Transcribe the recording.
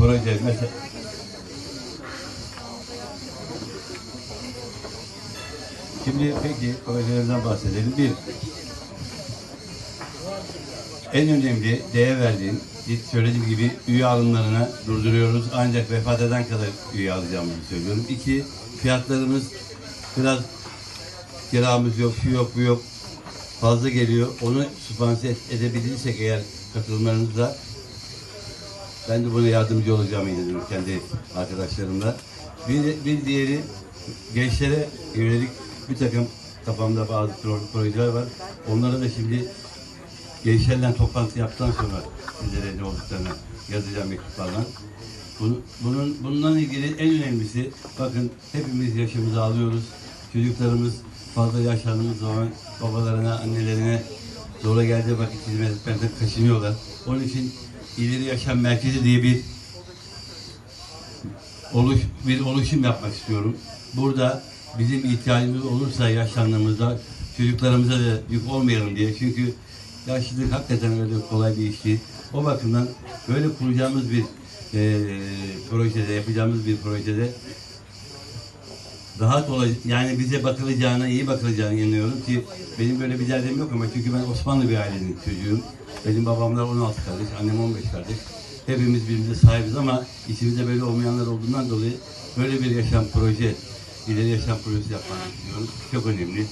proje mesela Şimdi peki projelerden bahsedelim. Bir, en önemli değer verdiğim, söylediğim gibi üye alımlarına durduruyoruz. Ancak vefat eden kadar üye alacağımızı söylüyorum. İki, fiyatlarımız biraz kiramız yok, şu yok, bu yok fazla geliyor. Onu sübvanse edebilirsek eğer katılımlarınızla ben de buna yardımcı olacağım inanıyorum kendi arkadaşlarımla. Bir, bir diğeri gençlere yönelik bir takım kafamda bazı pro- projeler var. Onlara da şimdi gençlerle toplantı yaptıktan sonra sizlere ne olduklarını yazacağım mektuplarla. Bunu, bunun, bundan ilgili en önemlisi bakın hepimiz yaşımızı alıyoruz. Çocuklarımız fazla yaşlandığımız zaman babalarına, annelerine zora geldiği vakit hizmet etmekten kaçınıyorlar. Onun için ileri yaşam merkezi diye bir oluş, bir oluşum yapmak istiyorum. Burada bizim ihtiyacımız olursa yaşlandığımızda çocuklarımıza da yük olmayalım diye. Çünkü yaşlılık hakikaten öyle kolay bir iş değil. O bakımdan böyle kuracağımız bir eee projede, yapacağımız bir projede rahat olacak. Yani bize bakılacağına, iyi bakılacağına inanıyorum ki benim böyle bir derdim yok ama çünkü ben Osmanlı bir ailenin çocuğuyum. Benim babamlar 16 kardeş, annem 15 kardeş. Hepimiz birbirimize sahibiz ama içimizde böyle olmayanlar olduğundan dolayı böyle bir yaşam proje, ileri yaşam projesi yapmak istiyorum. Çok önemli.